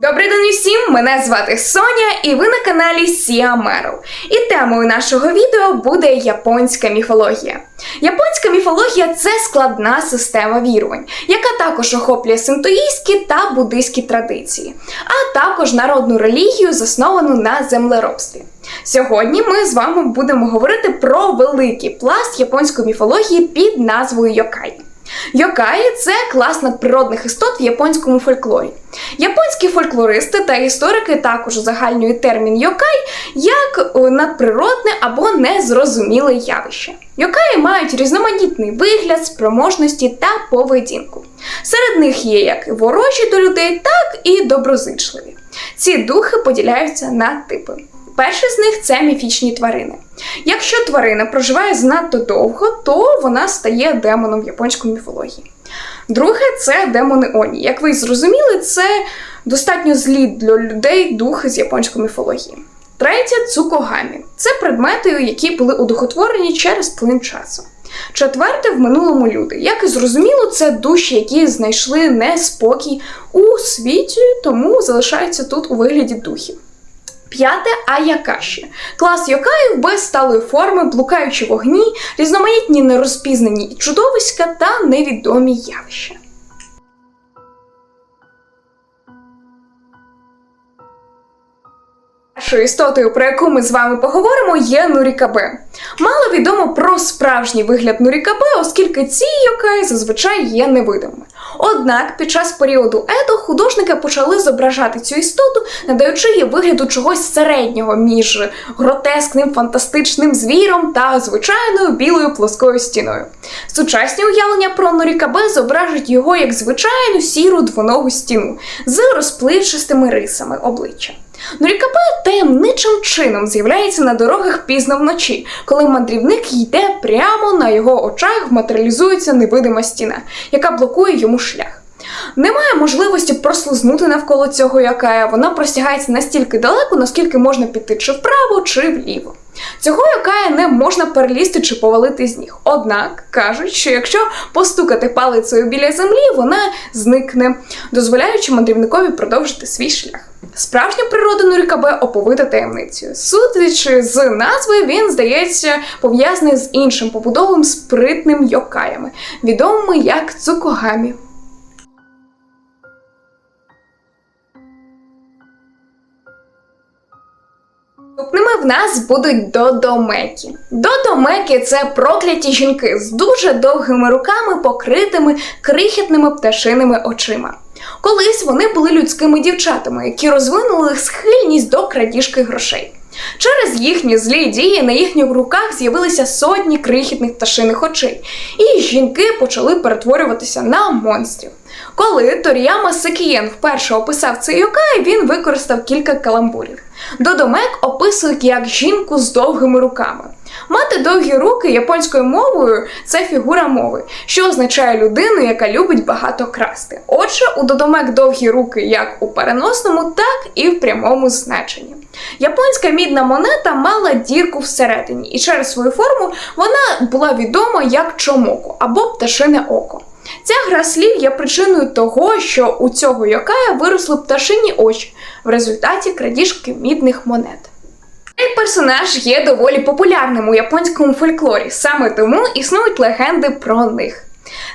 Добрий день усім! Мене звати Соня, і ви на каналі Сіа Мерл. І темою нашого відео буде японська міфологія. Японська міфологія це складна система вірувань, яка також охоплює синтоїстські та буддийські традиції, а також народну релігію, засновану на землеробстві. Сьогодні ми з вами будемо говорити про великий пласт японської міфології під назвою Йокай. Йокаї це клас надприродних істот в японському фольклорі. Японські фольклористи та історики також узагальнюють термін йокай як е, надприродне або незрозуміле явище. Йокаї мають різноманітний вигляд, спроможності та поведінку. Серед них є як ворожі до людей, так і доброзичливі. Ці духи поділяються на типи. Перший з них це міфічні тварини. Якщо тварина проживає занадто довго, то вона стає демоном в японській міфології. Друге це демони Оні. Як ви зрозуміли, це достатньо злі для людей духи з японської міфології. Третє цукогамі. Це предмети, які були удухотворені через плин часу. Четверте в минулому люди. Як і зрозуміло, це душі, які знайшли неспокій у світі, тому залишаються тут у вигляді духів. П'яте аякаші. Клас йокаїв без сталої форми, блукаючі вогні, різноманітні нерозпізнані чудовиська та невідомі явища. Першою істотою, про яку ми з вами поговоримо, є Нурікабе. Мало відомо про справжній вигляд Нурікабе, оскільки ці йокаї зазвичай є невидимими. Однак під час періоду Едо художники почали зображати цю істоту, надаючи їй вигляду чогось середнього між гротескним фантастичним звіром та звичайною білою плоскою стіною. Сучасні уявлення про Норікабе зображують його як звичайну сіру двоногу стіну з розпливчастими рисами обличчя. Норікабе таємничим чином з'являється на дорогах пізно вночі, коли мандрівник йде прямо на його очах, матеріалізується невидима стіна, яка блокує йому шлях. Немає можливості прослизнути навколо цього якая, вона простягається настільки далеко, наскільки можна піти чи вправо, чи вліво. Цього якая не можна перелізти чи повалити з ніг. Однак кажуть, що якщо постукати палицею біля землі, вона зникне, дозволяючи мандрівникові продовжити свій шлях. Справжня природа Нурікабе оповита таємницею. Судячи з назви, він здається пов'язаний з іншим побудовим спритним йокаями, відомими як цукогамі. Наступними в нас будуть додомекі. Додомекі це прокляті жінки з дуже довгими руками, покритими крихітними пташиними очима. Колись вони були людськими дівчатами, які розвинули схильність до крадіжки грошей. Через їхні злі дії на їхніх руках з'явилися сотні крихітних пташиних очей, і жінки почали перетворюватися на монстрів. Коли Торіяма Секієн вперше описав цей юкай, він використав кілька каламбурів. Додомек описують як жінку з довгими руками. Мати довгі руки японською мовою це фігура мови, що означає людину, яка любить багато красти. Отже, у Додомек довгі руки як у переносному, так і в прямому значенні. Японська мідна монета мала дірку всередині, і через свою форму вона була відома як чомоку або пташине око. Ця гра слів є причиною того, що у цього йокая виросли пташині очі в результаті крадіжки мідних монет. Цей персонаж є доволі популярним у японському фольклорі, саме тому існують легенди про них.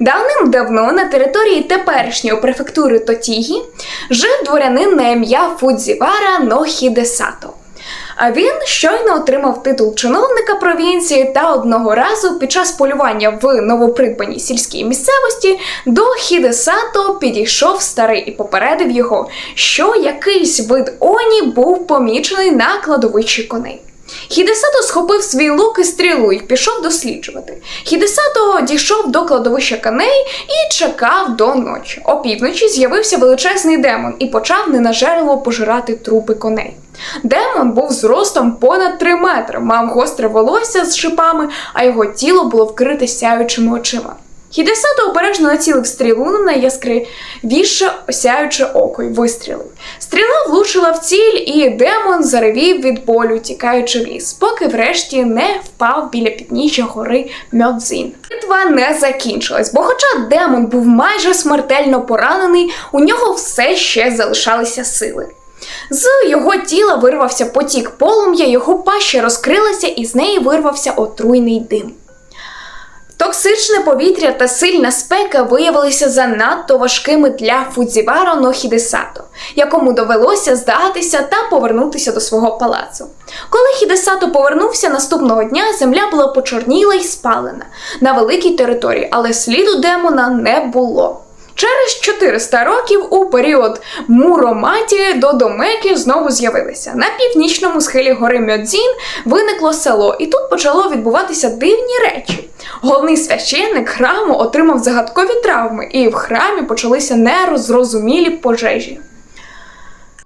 Давним-давно на території теперішньої префектури Тотігі жив дворянин на ім'я Фудзівара Нохідесато. А він щойно отримав титул чиновника провінції та одного разу під час полювання в новопридбаній сільській місцевості до Хідесато підійшов старий і попередив його, що якийсь вид оні був помічений на кладовищі коней. Хідесато схопив свій лук і стрілу і пішов досліджувати. Хідесато дійшов до кладовища коней і чекав до ночі. Опівночі з'явився величезний демон і почав ненажерливо пожирати трупи коней. Демон був зростом понад 3 метри, мав гостре волосся з шипами, а його тіло було вкрите сяючими очима. Хідесато обережно націлив стрілу на найяскравіше осяюче око й вистрілив. Стріла влучила в ціль, і демон заревів від болю, тікаючи в ліс, поки врешті не впав біля підніжжя гори Мьодзін. Битва не закінчилась, бо хоча демон був майже смертельно поранений, у нього все ще залишалися сили. З його тіла вирвався потік полум'я, його паща розкрилася і з неї вирвався отруйний дим. Токсичне повітря та сильна спека виявилися занадто важкими для Фудзіваро Нохідесато, якому довелося здатися та повернутися до свого палацу. Коли Хідесато повернувся наступного дня, земля була почорніла й спалена на великій території, але сліду демона не було. Через 400 років у період Муроматі до Домеки знову з'явилися. На північному схилі гори Мьодзін виникло село, і тут почало відбуватися дивні речі. Головний священник храму отримав загадкові травми, і в храмі почалися нерозрозумілі пожежі.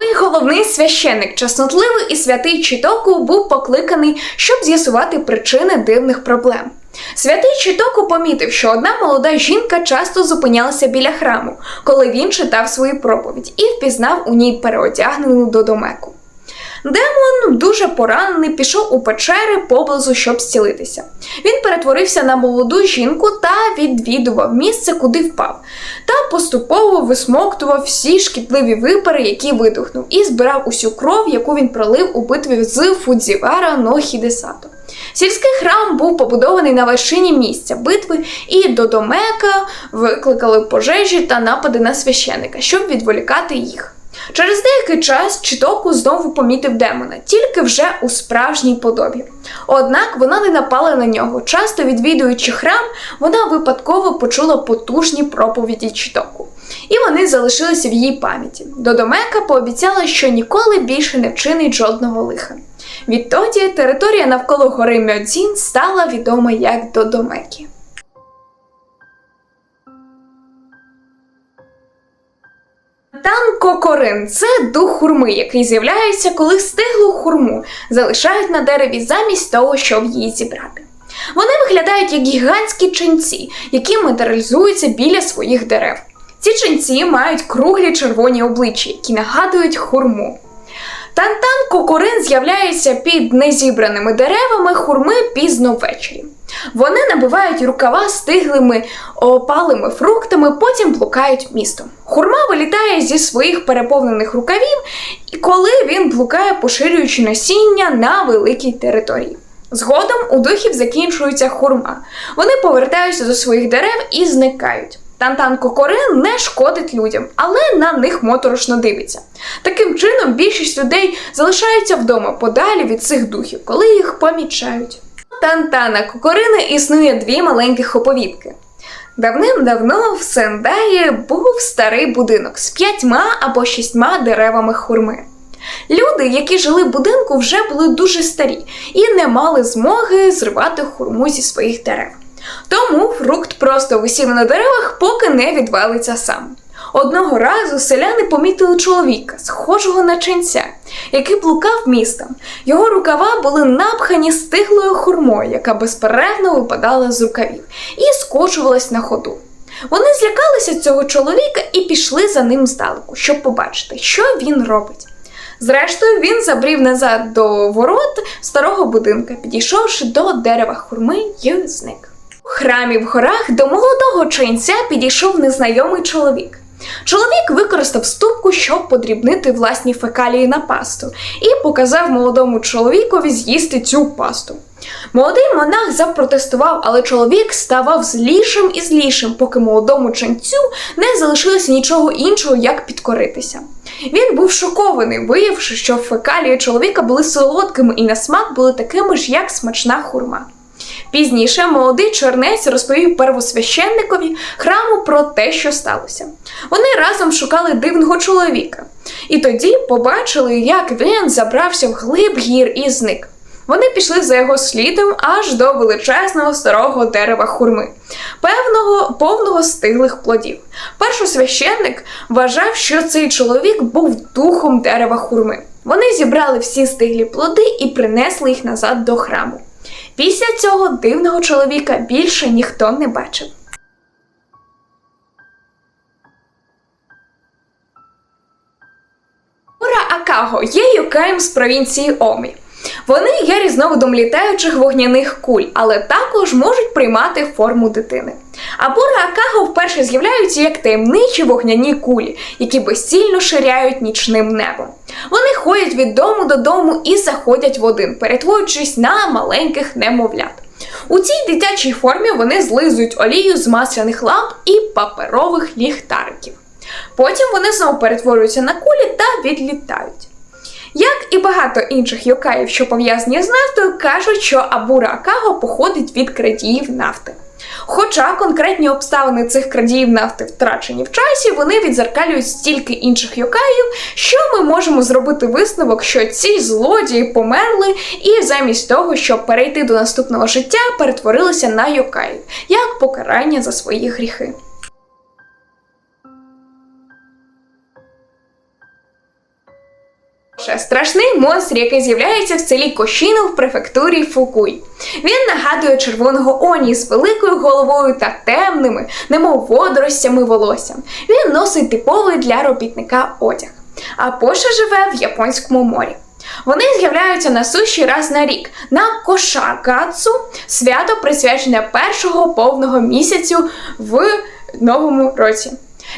І головний священник, чеснотливий і святий Чітоку, був покликаний, щоб з'ясувати причини дивних проблем. Святий Чітоку помітив, що одна молода жінка часто зупинялася біля храму, коли він читав свою проповідь, і впізнав у ній переодягнену Додомеку. Демон, дуже поранений, пішов у печери поблизу, щоб зцілитися. Він перетворився на молоду жінку та відвідував місце, куди впав, та поступово висмоктував всі шкідливі випари, які видухнув, і збирав усю кров, яку він пролив у битві з Фудзівара Нохідесато. Сільський храм був побудований на вершині місця битви, і до Домека викликали пожежі та напади на священика, щоб відволікати їх. Через деякий час Читоку знову помітив демона, тільки вже у справжній подобі. Однак вона не напала на нього. Часто відвідуючи храм, вона випадково почула потужні проповіді Читоку. І вони залишилися в її пам'яті. Додомека пообіцяла, що ніколи більше не вчинить жодного лиха. Відтоді територія навколо гори Мьодзін стала відома як Додомекі. Танкокорин це дух хурми, який з'являється, коли стиглу хурму залишають на дереві замість того, щоб її зібрати. Вони виглядають як гігантські ченці, які матеріалізуються біля своїх дерев. Ці ченці мають круглі червоні обличчя, які нагадують хурму. Тантан кокорин з'являється під незібраними деревами хурми пізно ввечері. Вони набивають рукава стиглими опалими фруктами, потім блукають містом. Хурма вилітає зі своїх переповнених рукавів, і коли він блукає, поширюючи насіння на великій території. Згодом у духів закінчується хурма. Вони повертаються до своїх дерев і зникають. Тантан Кокорин не шкодить людям, але на них моторошно дивиться. Таким чином, більшість людей залишаються вдома подалі від цих духів, коли їх помічають. Тантана Кокорина існує дві маленьких оповідки. Давним-давно в Сендаї був старий будинок з п'ятьма або шістьма деревами хурми. Люди, які жили в будинку, вже були дуже старі і не мали змоги зривати хурму зі своїх дерев. Тому фрукт просто висів на деревах, поки не відвалиться сам. Одного разу селяни помітили чоловіка, схожого на ченця, який блукав містом. Його рукава були напхані стиглою хурмою, яка безперервно випадала з рукавів, і скочувалась на ходу. Вони злякалися цього чоловіка і пішли за ним здалеку, щоб побачити, що він робить. Зрештою, він забрів назад до ворот старого будинка, підійшовши до дерева хурми й зник. Храмі в горах до молодого ченця підійшов незнайомий чоловік. Чоловік використав ступку, щоб подрібнити власні фекалії на пасту, і показав молодому чоловікові з'їсти цю пасту. Молодий монах запротестував, але чоловік ставав злішим і злішим, поки молодому ченцю не залишилося нічого іншого, як підкоритися. Він був шокований, виявивши, що фекалії чоловіка були солодкими і на смак були такими ж, як смачна хурма. Пізніше молодий чорнець розповів первосвященникові храму про те, що сталося. Вони разом шукали дивного чоловіка, і тоді побачили, як він забрався в глиб гір і зник. Вони пішли за його слідом аж до величезного старого дерева хурми, певного повного стиглих плодів. Першосвященник вважав, що цей чоловік був духом дерева хурми. Вони зібрали всі стиглі плоди і принесли їх назад до храму. Після цього дивного чоловіка більше ніхто не бачив. Гора Акаго є юкаєм з провінції Омі. Вони є різновидом літаючих вогняних куль, але також можуть приймати форму дитини. Абура Акаго вперше з'являються як таємничі вогняні кулі, які безцільно ширяють нічним небом. Вони ходять від дому до дому і заходять в один, перетворюючись на маленьких немовлят. У цій дитячій формі вони злизують олію з масляних ламп і паперових ліхтариків. Потім вони знову перетворюються на кулі та відлітають. Як і багато інших йокаїв, що пов'язані з нафтою, кажуть, що Абура Акаго походить від крадіїв нафти. Хоча конкретні обставини цих крадіїв нафти втрачені в часі, вони відзеркалюють стільки інших йокаїв, що ми можемо зробити висновок, що ці злодії померли і замість того, щоб перейти до наступного життя, перетворилися на йокаїв, як покарання за свої гріхи. Страшний монстр, який з'являється в селі Кошіно в префектурі Фукуй. Він нагадує червоного оні з великою головою та темними, немов водоростями волоссям. Він носить типовий для робітника одяг. А Поша живе в Японському морі. Вони з'являються на суші раз на рік на Кошакацу, свято присвячене першого повного місяцю в новому році.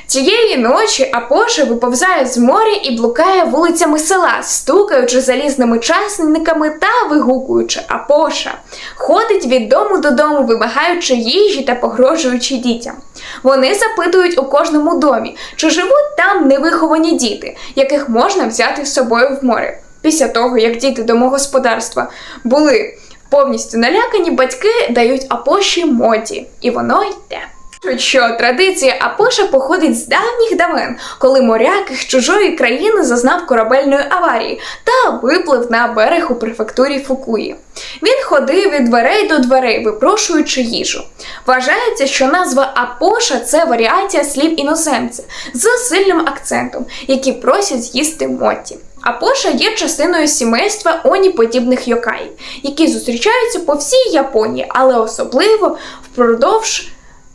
Цієї ночі Апоша виповзає з моря і блукає вулицями села, стукаючи залізними часниками та вигукуючи Апоша. Ходить від дому додому, вимагаючи їжі та погрожуючи дітям. Вони запитують у кожному домі, чи живуть там невиховані діти, яких можна взяти з собою в море. Після того, як діти домогосподарства були повністю налякані, батьки дають Апоші моді, і воно йде. Кажуть, що традиція Апоша походить з давніх давен, коли моряк із чужої країни зазнав корабельної аварії та виплив на берег у префектурі Фукуї. Він ходив від дверей до дверей, випрошуючи їжу. Вважається, що назва Апоша це варіація слів іноземця з сильним акцентом, які просять з'їсти Мотті. Апоша є частиною сімейства оніподібних йокаїв, які зустрічаються по всій Японії, але особливо впродовж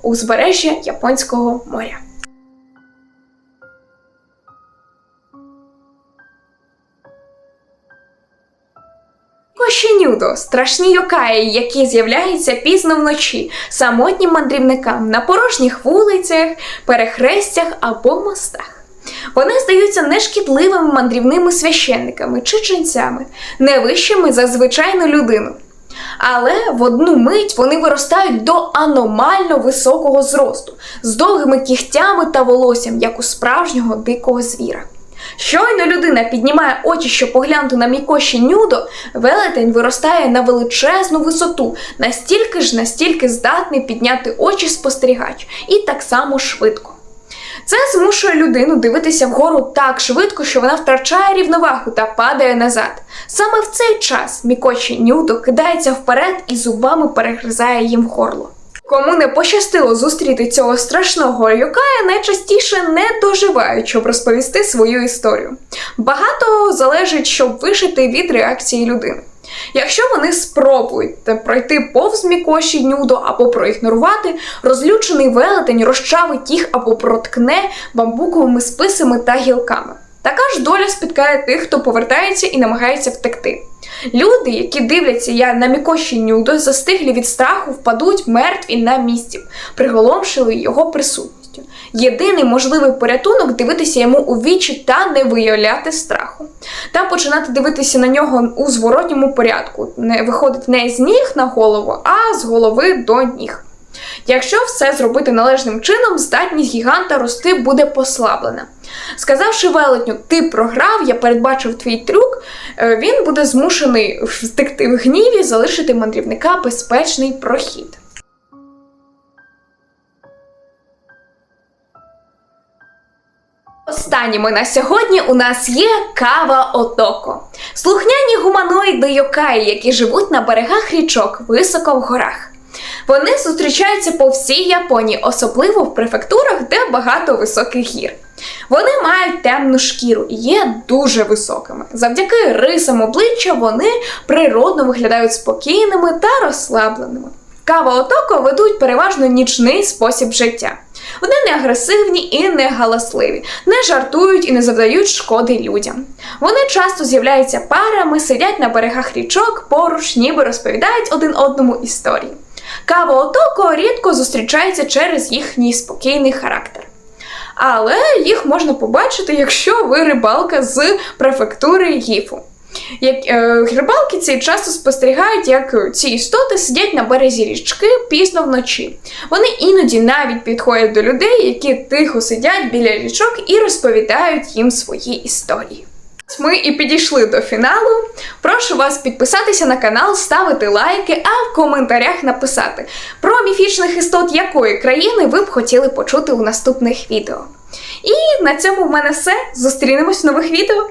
узбережжя Японського моря. Кошенюдо страшні йокаї, які з'являються пізно вночі, самотнім мандрівникам на порожніх вулицях, перехрестях або мостах. Вони здаються нешкідливими мандрівними священниками чи ченцями, не вищими за звичайну людину. Але в одну мить вони виростають до аномально високого зросту, з довгими кігтями та волоссям, як у справжнього дикого звіра. Щойно людина піднімає очі, щоб поглянути на мікоші нюдо, велетень виростає на величезну висоту, настільки ж, настільки здатний підняти очі спостерігач, і так само швидко. Це змушує людину дивитися вгору так швидко, що вона втрачає рівновагу та падає назад. Саме в цей час Мікочі Нюдо кидається вперед і зубами перегризає їм горло. Кому не пощастило зустріти цього страшного юкая, найчастіше не доживають, щоб розповісти свою історію. Багато залежить, щоб вижити від реакції людини. Якщо вони спробують пройти повз мікоші нюдо або проігнорувати, розлючений велетень розчавить їх або проткне бамбуковими списами та гілками. Така ж доля спіткає тих, хто повертається і намагається втекти. Люди, які дивляться я на мікоші нюдо, застиглі від страху, впадуть мертві на місці, приголомшили його присутністю. Єдиний можливий порятунок дивитися йому у вічі та не виявляти страху, та починати дивитися на нього у зворотньому порядку. Не виходить не з ніг на голову, а з голови до ніг. Якщо все зробити належним чином, здатність гіганта рости буде послаблена. Сказавши велетню, ти програв, я передбачив твій трюк, е, він буде змушений втекти в гніві, залишити мандрівника безпечний прохід. Останніми на сьогодні у нас є кава Отоко. Слухняні гуманоїди йокаї, які живуть на берегах річок високо в горах. Вони зустрічаються по всій Японії, особливо в префектурах, де багато високих гір. Вони мають темну шкіру і є дуже високими. Завдяки рисам обличчя вони природно виглядають спокійними та розслабленими. Кава Отоко ведуть переважно нічний спосіб життя. Вони не агресивні і не галасливі, не жартують і не завдають шкоди людям. Вони часто з'являються парами, сидять на берегах річок, поруч, ніби розповідають один одному історії. Кава Отоко рідко зустрічається через їхній спокійний характер. Але їх можна побачити, якщо ви рибалка з префектури Гіфу. Як е, рибалки ці часто спостерігають, як ці істоти сидять на березі річки пізно вночі. Вони іноді навіть підходять до людей, які тихо сидять біля річок і розповідають їм свої історії. Ми і підійшли до фіналу. Прошу вас підписатися на канал, ставити лайки, а в коментарях написати про міфічних істот якої країни ви б хотіли почути у наступних відео. І на цьому в мене все. Зустрінемось в нових відео.